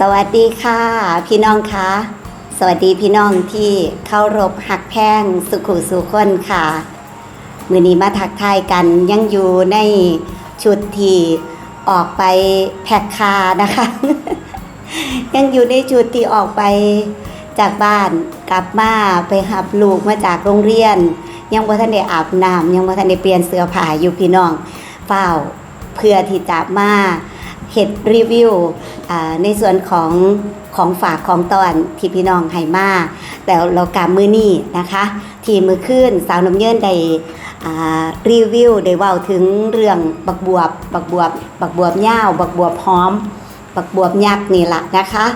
สวัสดีค่ะ พี่น้องคะสวัสดีพี่น้องที่เข้ารบหักแพงสุขุสุคนค่ะมือนี้มาทักทายกันยังอยู่ในชุดที่ออกไปแพ็คคานะคะ ยังอยู่ในชุดที่ออกไปจากบ้านกลับมาไปหับลูกมาจากโรงเรียน ยังบ่ทันได้อาบน้ำยังบ่ทันได้เปลี่ยนเสื้อผ้าอยู่พี่น้องเฝ้าเพื่อที่จะมา เฮ็ดรีวิวในส่วนของของฝากของตอนที่พี่น้องให้มาแต่เรากามือนี้นะคะ ทีมือขึ้นสาวน้ำเยินได้รีวิวได้เว้าถึงเรื่องบักบวบ บักบวบ บักบวบยาวบักบวบหอม บักบวบยักษ์นี่ละนะคะ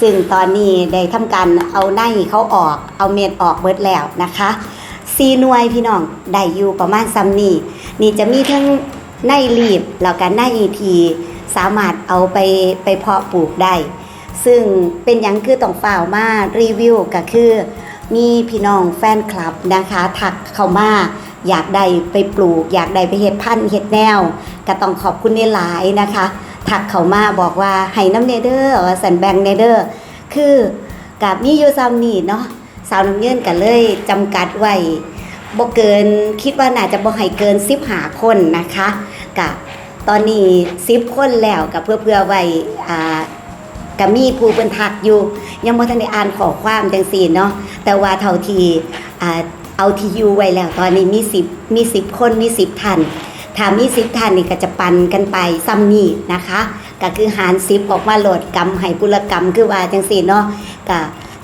ซึ่งตอนนี้ได้ทำการเอาในเขาออกเอาเม็ดออกเบิดแล้วนะคะซีนวยพี่น้องได้อยู่ประมาณซ้ำนี่นี่จะมีทั้งในรีบแล้วก็ในที สามารถเอาไปไปเพาะปลูกได้ ซึ่งเป็นยังคือต้องฝ่าวมารีวิวก็คือมีพี่น้องแฟนคลับนะคะถักเข้ามาอยากได้ไปปลูก อยากได้ไปเฮ็ดพันธุ์เฮ็ดแนว ก็ต้องขอบคุณในหลายนะคะ ถักเขามาบอกว่าให้น้ำเนเดอร์สันแบงเนเดอร์คือกับมีอยู่ซ้ำนี่เนาะสาวน้ำเยินกันเลยจำกัดไว้บ่เกินคิดว่าน่าจะบ่ให้เกิน10หาคนนะคะกับ ตอนนี้10คนแล้วกับเพื่อเพื่อไว้อ่าก็มีผู้เพิ่นทักอยู่ ยังบ่ทันได้อ่านขอความจังซี่เนาะแต่ว่าเท่าที่อ่าเอาที่อยู่ไว้แล้ว ตอนนี้มี10มี10คนมี10ท่านถ้ามีสิบท่านนี่ก็จะปันกันไปซ้ำนี่นะคะ ก็คือหารสิบออกมาโหลดกรรมให้ปุรกรรมคือว่าจังสี่เนาะก็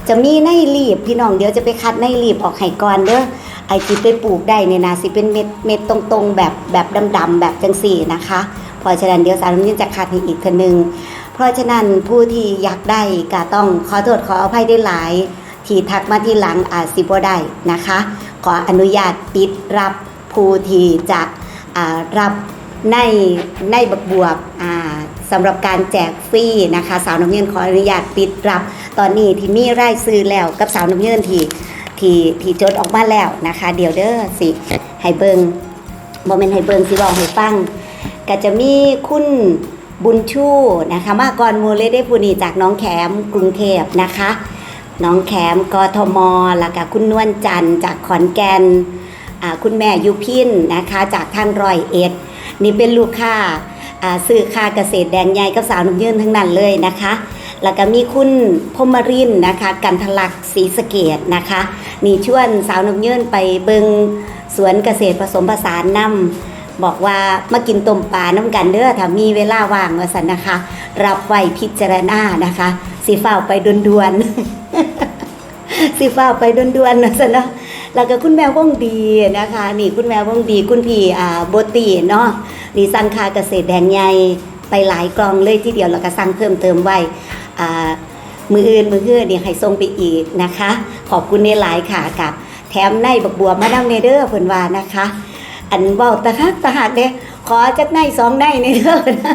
จะมีในรีบพี่น้องเดี๋ยวจะไปคัดในรีบออกให้ก่อนเด้อไอ้ที่ไปปลูกได้เนี่ยนะสิเป็นเม็ดเม็ดตรงๆ แบบแบบดำๆแบบจังสี่นะคะเพราะฉะนั้นเดี๋ยวสารมินจะคัดให้อีกทีนึง เพราะฉะนั้นผู้ที่อยากได้ก็ต้องขอโทษขออภัยได้หลาย ที่ทักมาที่หลังอาจสิบ่ได้นะคะ ขออนุญาตปิดรับผู้ที่จะอ่ารับในในบักบวบอ่าสำหรับการแจกฟรีนะคะ สาวน้ำเงินขออนุญาตปิดรับ ตอนนี้ที่มีไรายซื้อแล้วกับสาวน้ำเงินที่ที่ที่จดออกมาแล้วนะคะ เดี๋ยวเด้อสิให้เบิงโมเมนให้เบิงสิบอกให้ฟังก็จะมีคุณบุญชูนะคะ มาก่อนมูลเลได้ผู้นี้จากน้องแขมกรุงเทพนะคะ น้องแขมกทมแล้วก็คุณนวลจันทร์จากขอนแก่นอ่าคุณแม่ยุพินนะคะ จากทางร้อยเอ็ด นี่เป็นลูกค้าซื้อค่าเกษตรแดงใหญ่กับสาวนุ่มยืนทั้งนั้นเลยนะคะ แล้วก็มีคุณพมรินนะคะ กันทะลักศรีสะเกดนะคะ นี่ชวนสาวนุ่มยืนไปเบิงสวนเกษตรผสมผสานนำบอกว่ามากินต้มปลาน้ำกันเด้อถ้ามีเวลาว่างว่าสันนะคะ รับไว้พิจารณานะคะสีฟ้าวไปด่วนๆสิฟ้าวไปด่วนๆนะสันนะแล้วก็คุณแมวว่องดีนะคะ นี่คุณแมวว่องดีคุณพี่อ่าโบตีเนาะนี่สังคาเกษตรแดงใหญ่ไปหลายกล่องเลยทีเดียวแล้วก็สั่งเพิ่มเติมไว้ มืออื่นมืออื่นเนี่ยให้ส่งไปอีกนะคะ ขอบคุณในหลายค่ะกับ แถมในบักบัวมาดามเนเด้อร์เพิ่นว่านะคะ อันเว้าตะฮักตะหักเด้ขอจักในสองในในเด้อนะ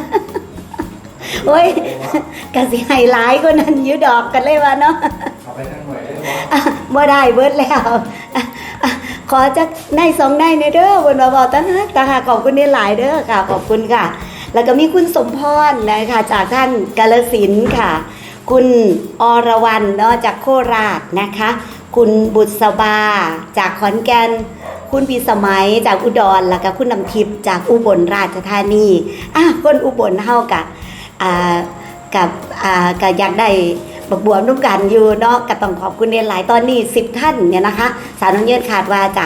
โอ้ยกะสิให้หลายกว่านั้นอยู่ดอกกันเลยว่าเนาะเอาไปทั้งหน่วยได้ไหมอะบ่ได้เบิดแล้วอะอะขอจักในสองในในเด้อบนมาบอกตั้งฮักตาค่ะขอบคุณในหลายเด้อค่ะขอบคุณค่ะ แล้วก็มีคุณสมพรนะคะจากท่านกาลสินค่ะ คุณอรวรรณเนาะจากโคราชนะคะ คุณบุษบา จากขอนแก่นคุณพีสมัยจากอุดร แล้วก็คุณนำทิพย์จากอุบลราชธานีอะคนอุบลเฮากับอ่ากับอ่ากับอยากได้บักบวมร่วมกันอยู่เนาะก็ต้องขอบคุณเรียนหลายตอนนี้ 10 ท่านเนี่ยนะคะ สาวน้องเยินขาดว่าจะ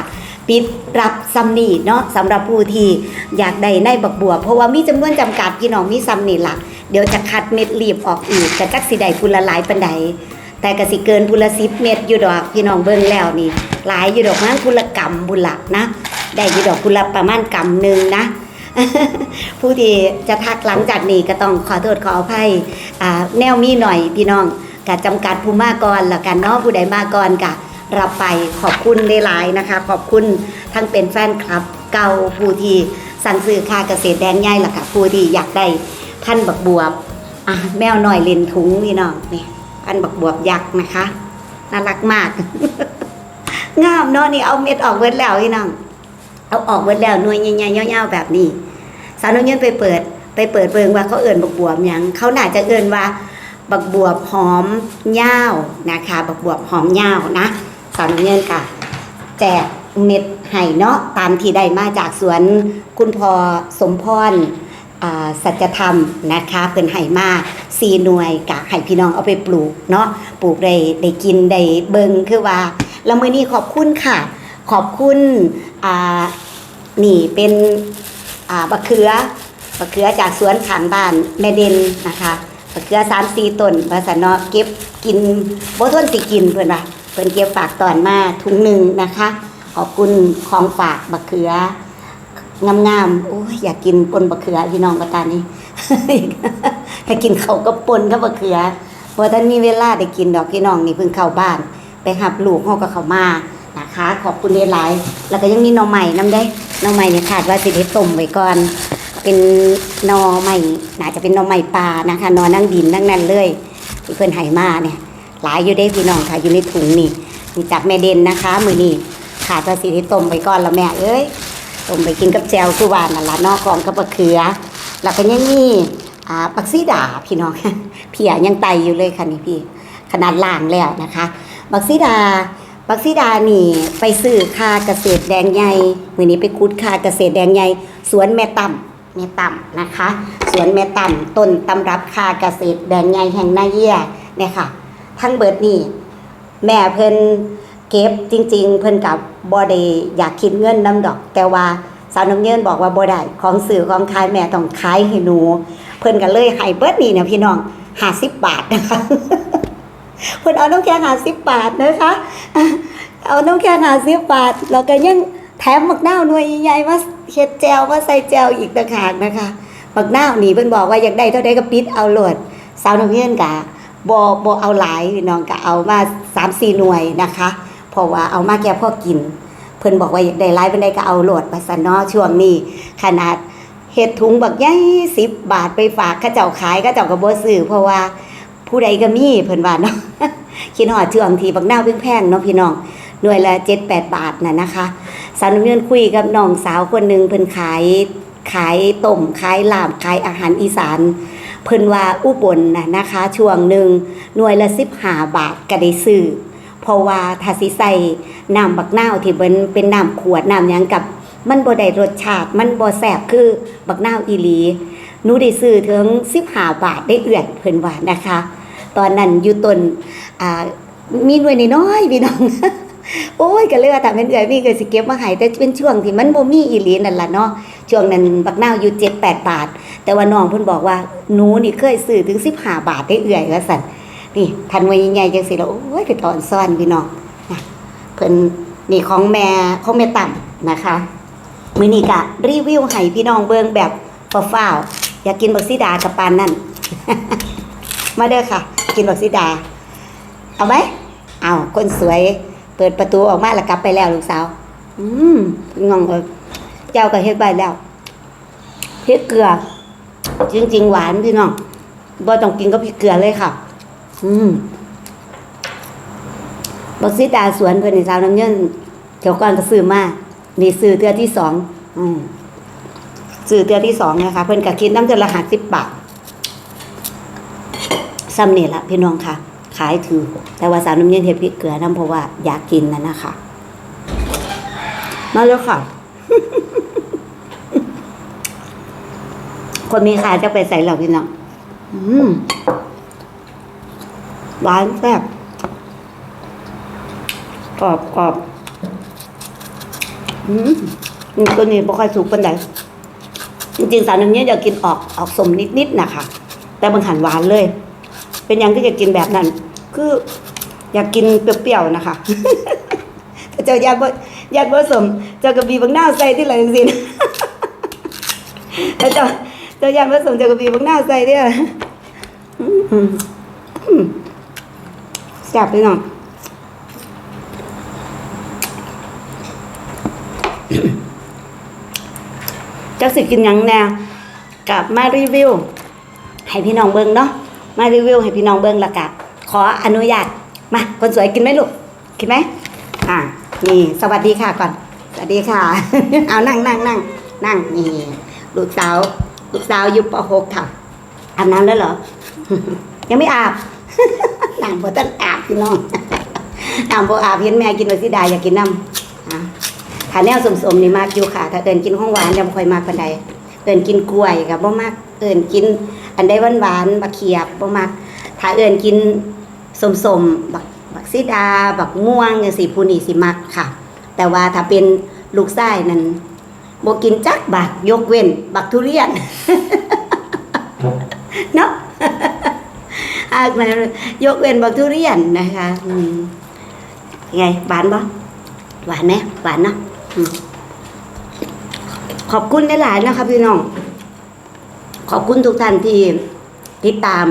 ปิดรับซัมนีเนาะสำหรับผู้ที่อยากได้ในบักบัว เพราะว่ามีจำนวนจำกัดพี่น้องมีซัมนีละเดี๋ยวจะคัดเม็ดรีบออกอีกกระจักสิได้พุละหลายปันใดแต่กสิเกินพุละสิบเม็ดอยู่ดอกพี่น้องเบิ่งแล้วนี่ หลายอยู่ดอกมั้งพุละกำบุละนะ ได้อยู่ดอกพุละประมาณกำหนึ่งนะผู้ที่จะทักหลังจากนี้ก็ต้องขอโทษขออภัยแนวมีหน่อยพี่น้องกะจำกัดผู้มาก่อนล้วกันเนาะผู้ใดมาก่อนกะ รับไปขอบคุณหลายนะคะ ขอบคุณทั้งเป็นแฟนคลับ เก่าผู้ที่สั่งซื้อค่าเกษตรแดงใหญ่ล่ะค่ะผู้ที่อยากได้พันบักบวบอะแมวหน่อยเลนถุงพี่น้องนี่พันบักบวบยักษ์นะคะน่ารักมากงามเนาะนี่เอาเม็ดออกเบิดแล้วพี่น้องเอาออกเบิดแล้วนวยใหญ่ๆยาวๆแบบนี้ สาวน้องเงินไปเปิด ไปเปิดเบิงว่าเขาเอิ่นบักบวมหยังเขาน่าจะเอิ่นว่าบักบวบหอมย่าวนะคะ บักบวบหอมย่าวนะ สาวน้ำเงินค่ะ แจกเม็ดไห่เนาะตามที่ได้มาจากสวนคุณพอสมพรสัจธรรมนะคะเพิ่นไห่มาสีหน่วยกะให้พี่น้องเอาไปปลูกเนาะปลูกได้ได้กินได้เบิงคือว่าแล้วมื้อนี้ขอบคุณค่ะ ขอบคุณนี่เป็นอ่าบักเขือบักเขือจากสวนขางบ้านแม่เด่นนะคะบักเขือ3 4ต้นว่าซั่นเนาะเก็บกินบ่ทนสิกินเพิ่อนว่า เพิ่นเก็บฝากตอนมาถุงหนึ่งนะคะ ขอบคุณของฝากบักเขืองามๆโอ้ยอยากกินปนบักเขือพี่น้องกระตานี้ถ้ากินเขาก็ปนกับบักเขือเพราะท่านมีเวลาได้กินดอกพี่น้องนี่เพิ่งเข้าบ้าน ไปหับลูกเฮาก็เขามานะคะ ขอบคุณหลายๆแล้วก็ยังมีหน่อใหม่นํได้หน่อใหม่เนี่ยคาดว่าสิได้ต้มไว้ก่อน เป็นน่อใหม่น่าจะเป็นน่อใหม่ปลานะคะน่อนั่งดินนั่งนั่นเลยที่เพิ่นให้มาเนี่ย หลายอยู่ได้พี่น้องค่ะอยู่ในถุงนี่นี่จากแม่เด่นนะคะ มือนี่ขาดภาษีที่ต้มไปก่อนละแม่เอ้ยต้มไปกินกับแจวคือวานนั่นละนอกกองกับมะเขือ แล้วก็ยังมีอ่าปักซีดาพี่น้องเพียยังไตอยู่เลยค่ะนี่พี่ ขนาดล่างแล้วนะคะบักซีดาบักซีดานี่ไปซื้อคาเกษตรแดงใหญ่มือนี้ไปคุดคาเกษตรแดงใหญ่สวนแม่ต่ำแม่ต่ำนะคะ สวนแม่ต่ำต้นตำรับคาเกษตรแดงใหญ่แห่งนาเยียเนี่ยค่ะ ทั้งเบิดนี่แม่เพิ่นเก็บจริง ๆ เพิ่นกับบ่ได้อยากคิดเงินน้ำดอก แต่ว่าสาวน้ำเงินบอกว่าบ่ได้ของสื่อของขายแม่ต้องขายให้หนู เพิ่นก็เลยให้เบิดนี่เนี่ยพี่น้อง50บบาทนะคะเพิ่นเอาน้ำแข็ง50บบาทนะคะ เอาน้ำแข็ง50บบาทแล้วก็ยังแถมหมักนาวหน่วยใหญ่ๆมาเฮ็ดแจวมาใส่แจวอีกต่างหากนะคะหมักนาวนี่เพิ่นบอกว่าอยากได้เท่าใดก็ปิดเอาโลดสาวน้ำเงินกะ บอบเอาหลายพี่น้องก็เอามาสามสี่หน่วยนะคะเพราะว่าเอามาแก่พ่อกิน เพิ่นบอกว่าอยากได้หลายเป็นได้ก็เอาโหลดไปซะเนาะช่วงนี้ ขนาดเห็ดถุงบักใหญ่สิบบาทไปฝากเข้าเจ้าขายเข้าเจ้าก็บ่ซื้อเพราะว่าผู้ใดก็มีเพิ่นว่าเนาะคิดฮอดช่วงที่บักนาวแพงๆเนาะพี่น้องหน่วยละ7-8บาทน่ะนะคะ สาวน้ำเงินคุยกับน้องสาวคนหนึงเพิ่นขายขายต้มขายลาบขายอาหารอีสาน เพิ่นว่าอุบลน่ะนะคะช่วงหนึ่งหน่วยละ15บาทก็ได้ซื้อเพราะว่าถ้าสิใส่น้ำบักนาวที่เป็นเป็นน้ำขวดน้ำหยังกับมันบ่ได้รสชาติ มันบ่แซ่บคือบักนาวอีหลีหนูได้ซื้อถึง15บาทได้เอื้อนเพิ่นว่านะคะ ตอนนั้นอยู่ต้นอ่ามีหน่วยน้อยๆพี่น้องโอ้ยก็เลยว่าถ้าเป็นเอื้อยมีก็สิเก็บมาให้แต่เป็นช่วงที่มันบ่มีอีหลีนั่นล่ะเนาะช่วงนั้นบักนาวอยู่7-8บาท แต่ว่าน้องเพิ่นบอกว่าหนูนี่เคยซื้อถึง15บาทได้เอื่อยว่าซั่นนี่ทันไว้ใหญ่ๆจังซี่แล้วโอ้ยไปตอนซ่อนพี่น้องนะเพิ่นนี่ของแม่ของแม่ต่ำนะคะมื้อนี้ก็รีวิวให้พี่น้องเบิ่งแบบฟ้าๆอยากกินบักซีดากับปานนั่นมาเด้อค่ะ กินบักซีดา เอาไหมเอาคนสวยเปิดประตูออกมาแล้วกลับไปแล้วลูกสาว อืมงงเอยเจ้าก็เฮ็ดไปแล้วพริกเกลือ จริง ๆ หวานพี่น้องบ่ต้องกินกับพริกเกลือเลยค่ะ อืมบักซีดาสวนเพิ่นในสาวน้ำเงินเดี๋ยวก่อนก็ซื้อมานี่ซื้อเทือที่สองอืมซื้อเทือที่สองนะคะ เพิ่นก็คิดน้ำเทือละหาสิบบาทซ้ำนี่ละพี่น้องค่ะ ขายถือ แต่ว่าสาวน้ำเงินเฮ็ดพริกเกลือน้ำเพราะว่าอยากกินนะนะคะ มาแล้วค่ะ คนมีขาจะไปใส่เหล่าพี่น้องอืมหวานแซ่บกรอบกรอบอืมตัวนี้บ่ค่อยสุกปานใดจริงๆสารน้ำเนี้ยอยากกินออกออกสมนิดๆนะคะแต่บางหันหวานเลย เป็นย่างที่จะกินแบบนั้น คือ อยากกินเปรี้ยวๆนะคะเจ้าญาบ่ญาบ่สมเจ้ากระบีบางหน้าใส่ที่ไหนจังซี่นะแล้วเจ้า เจ้าญาติบ่สมเจ้ากระบีบางหน้าใส่ที่ไหนอืมอืมแซ่บพี่น้องจักสิกินยังแนวกับมารีวิว ให้พี่น้องเบิ่งเนาะมารีวิวให้พี่น้องเบิ่งละกับขออนุญาตมาคนสวยกินไหมลูกกินไหมอ่านี่ สวัสดีค่ะก่อน สวัสดีค่ะ เอานั่งนั่งนั่งนั่งนี่ลูกสาว ลูกสาวอยู่ป .6 ค่ะ อาบน้ำแล้วเหรอ ยังไม่อาบน้ำบ่ทันอาบพี่น้องน้ำบ่อาบเห็นแม่กินวัสิดายอยากกินน้ำถ้าแนวสมๆนี่มากอยู่ค่ะ ถ้าเอินกินของหวานยังบ่ค่อยมากปานใดเอินกินกล้วยกับบ่มาก เอินกิน อันใดหวานๆบักเขียบบ่มักถ้าเอินกินสมๆบักบักซิดา บักม่วงจังซี่ผู้นี้สิมักค่ะ แต่ว่าถ้าเป็นลูกไส้นั้น บ่กินจักบักยกเว้น บักทุเรียน เนาะอากมายกเว้นบักทุเรียนนะคะอืมไงหวานบ่หวานไหมหวานเนาะอืมขอบคุณหลายๆนะคะพี่น้อง ขอบคุณทุกท่านที่ติดตาม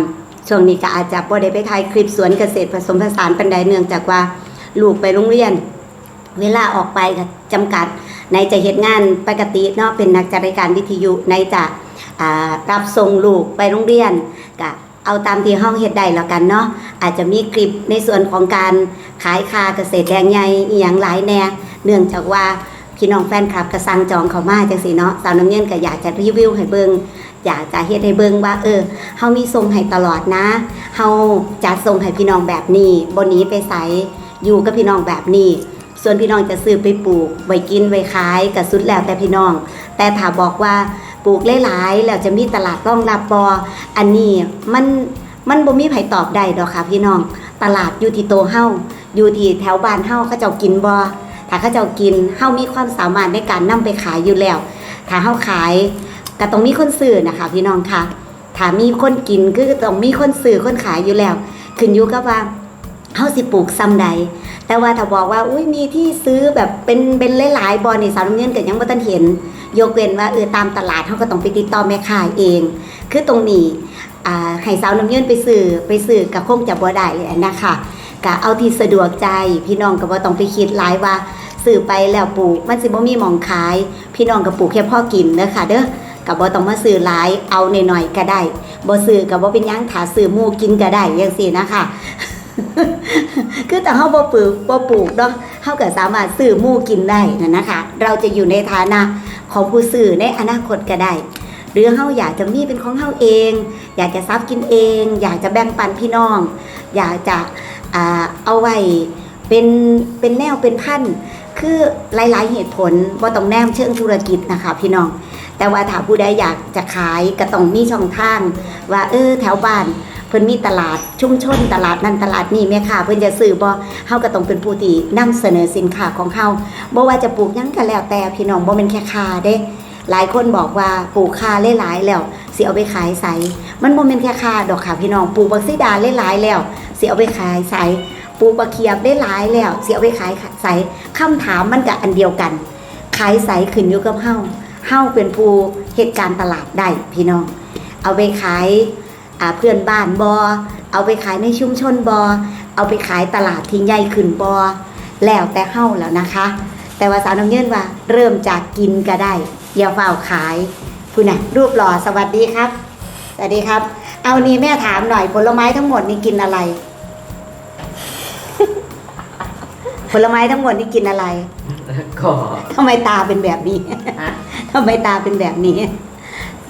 ช่วงนี้ก็อาจจะบ่ได้ไปถ่ายคลิปสวนเกษตรผสมผสานปันใดเนื่องจากว่าลูกไปโรงเรียน เวลาออกไปก็จำกัด ในจะเหตุงานปกติเนาะเป็นนักจัดรายการวิทยุในจะรับส่งลูกไปโรงเรียนก็เอาตามที่ห้องเฮ็ดได้แล้วกันเนาะอาจจะมีคลิปในส่วนของการขายคาเกษตรแดงใหญ่อหย่างหลายแน่เนื่องจากว่าพี่น้องแฟนคลับก็สั่งจองเขามาจังซี่เนาะสาวน้ำเงินก็อยากจะรีวิวให้เบิงอยากจะเฮ็ดให้เบิงว่า เออเฮามีส่งให้ตลอดนะเฮาจะส่งให้พี่น้องแบบนี้บ่หนีไปไสอยู่กับพี่น้องแบบนี้ ส่วนพี่น้องจะซื้อไปปลูก ไว้กิน ไว้ขายก็สุดแล้วแต่พี่น้อง แต่ถ้าบอกว่าปลูกหลายๆแล้วจะมีตลาดรองรับบออันนี้มันมันบ่มีไผตอบได้ดอกค่ะพี่น้อง ตลาดอยู่ที่โตเฮาอยู่ที่แถวบ้านเฮาเขาเจ้ากินบ่ถ้าเขาเจ้ากินเฮามีความสามารถในการนำไปขายอยู่แล้ว ถ้าเฮาขายก็ต้องมีคนซื้อนะคะ พี่น้องค่ะถ้ามีคนกินก็ต้องมีคนซื้อคนขายอยู่แล้ว ขึ้นอยู่กับว่า เฮาสิปลูกซ้ำใด แต่ว่าถ้าบอกว่าอุ้ยมีที่ซื้อแบบเป็นเป็นหลายๆบอลนี่สาวน้ำเงินก็ยังบ่ทันเห็น ยกเว้นว่าเออตามตลาดเขาก็ต้องไปติดต่อแม่ค้าเอง คือตรงนี้อ่าให้สาวน้ำเงินไปซื้อไปซื้อกับคงจะบ่ได้นะคะก็เอาที่สะดวกใจพี่น้องก็บ่ต้องไปคิดหลายว่าซื้อไปแล้วปลูกมันสิบ่มีหมองขาย พี่น้องก็ปลูกแค่พ่อกินเด้อค่ะเด้อก็บ่ต้องมาซื้อหลายเอาหน่อยๆก็ได้บ่ซื้อก็บ่เป็นยังถ้าซื้อมูกินก็ได้จังซี่นะคะ คือแต่เฮาบ่ปลูกบ่ปลูกเนาะเฮาก็สามารถซื้อหมู่กินได้นั่นนะคะ เราจะอยู่ในฐานะของผู้ซื้อในอนาคตก็ได้หรือเฮาอยากจะมีเป็นของเฮาเอง อยากจะซับกินเอง อยากจะแบ่งปันพี่น้อง อยากจะเอาไว้เป็นเป็นแนวเป็นพันคือหลายๆเหตุผลบ่ต้องแนมเชิงธุรกิจนะคะพี่น้อง แต่ว่าถ้าผู้ใดอยากจะขายก็ต้องมีช่องทาง ว่าเออแถวบ้าน พิ่นมีตลาดชุมชนตลาดนั้นตลาดนี้แม่ค่ะ เพิ่นจะซื้อบ่เฮาก็ต้องเป็นผู้ที่นำเสนอสินค้าของเฮาบ่ว่าจะปลูกหยังก็แล้วแต่พี่น้องบ่แม่นแค่คาเด้หลายคนบอกว่าปลูกคาหลายๆแล้วสิเอาไปขายไสมันบ่แม่นแค่คาดอกค่ะพี่น้องปลูกบักซีดาหลายๆแล้วสิเอาไปขายไสปลูกบักเขียบได้หลายแล้วสิเอาไปขายไสคำถามมันก็อันเดียวกัน ขายไสขึ้นอยู่กับเฮาเฮาเป็นผู้เหตุการณ์ตลาดได้พี่น้อง เอาไปขาย เพื่อนบ้านบอเอาไปขายในชุมชนบอเอาไปขายตลาดที่ใหญ่ขึ้นบอแล้วแต่เฮ้าแล้วนะคะ แต่ว่าสาวน้ำเงินว่า เริ่มจากกินก็ได้อย่าเฝ้าขายคุณน่ะรูปหล่อสวัสดีครับสวัสดีครับ เอานี่แม่ถามหน่อยผลไม้ทั้งหมดนี่กินอะไร ผลไม้ทั้งหมดนี่กินอะไรก็ทำไมตาเป็นแบบนี้ฮะทำไมตาเป็นแบบนี้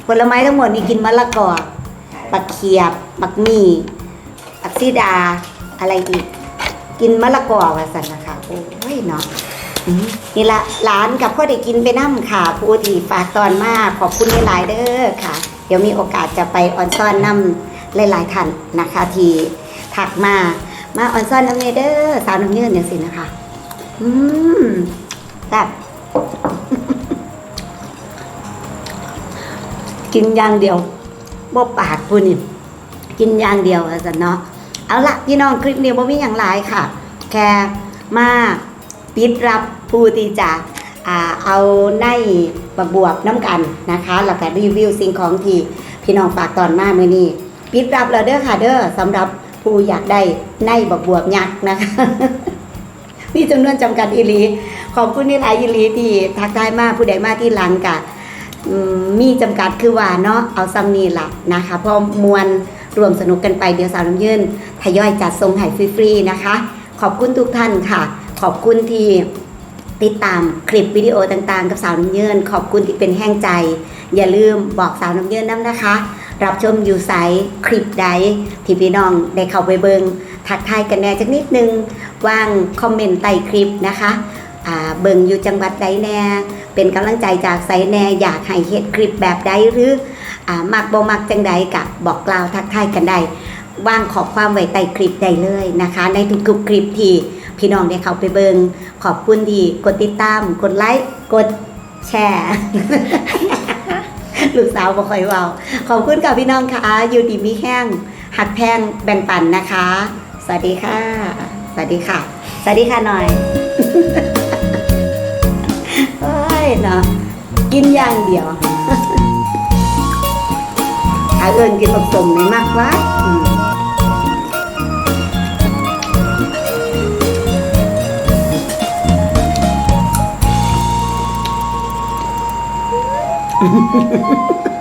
ผลไม้ทั้งหมดนี่กินมะละกอ ปักเขียบปักมี่ปักซีดา อะไรอีก กินมะละกอว่าสันนะคะโอ้ยเนาะนี่ละหลานกับพ่อได้กินไปน้ำค่ะผู้ที่ฝากตอนมากขอบคุณหลายเด้อค่ะ เดี๋ยวมีโอกาสจะไปออนซ่อนน้ำหลายๆท่านนะคะ ที่ถักมามาออนซ่อนน้ำเนเด้อสาวน้ำเยื่อเนี่ยสินะคะ อืมแบบกินอย่างเดียว บ่ปากพูนี่กินอย่างเดียวอะสันเนาะเอาละพี่น้องคลิปนี้บ่มีอย่างหลายค่ะ แค่มาปิดรับผู้ที่จะอ่าเอาในบักบวบน้ำกันนะคะแล้วก็รีวิวสิ่งของที่พี่น้องฝากตอนมาเมื่อนี้ปิดรับแล้วเด้อค่ะเด้อสำหรับผู้อยากได้ในบักบวบยักษ์นะคะมีจำนวนจำกัดอีลีขอบคุณนี่หลายอีลีที่ทักทายมาผู้ใดมาที่หลังกะ มีจำกัดคือว่าเนาะเอาซัมนี่ละนะคะพอมวลรวมสนุกกันไปเดี๋ยวสาวน้ำยืนทยอยจัดทรงไห้ฟรีๆนะคะ ขอบคุณทุกท่านค่ะ ขอบคุณที่ติดตามคลิปวิดีโอต่างๆ กับสาวน้ำยืนขอบคุณที่เป็นแห้งใจ อย่าลืมบอกสาวน้ำยืนน้ำนะคะ รับชมอยู่ไซคลิปใดที่พี่น้องได้เข้าไปเบิงทักทายกันแน่จักนิดนึงว่างคอมเมนต์ใต้คลิปนะคะ เบิงอยู่จังหวัดใดแน่ เป็นกำลังใจจากไซแน่อยากให้เฮ็ดคลิปแบบใดหรืออมักบ่มักจังใดกับบอกกล่าวทักทายกันได้ว่างขอความไว้ใต้คลิปได้เลยนะคะ ในทุกๆคลิปที่พี่น้องได้เข้าไปเบิงขอบคุณที่กดติดตาม กดไลค์กดแชร์ลูกสาวบอกคอยเว่าขอบคุณกับพี่น้องค่ะอยู่ดีมีแห้งหักแพงแบ่งปันนะคะ สวัสดีค่ะ สวัสดีค่ะ สวัสดีค่ะหน่อย เอ้ยเนาะกินอย่างเดียวถ้าเอิญกินผสมในมากว่าอืม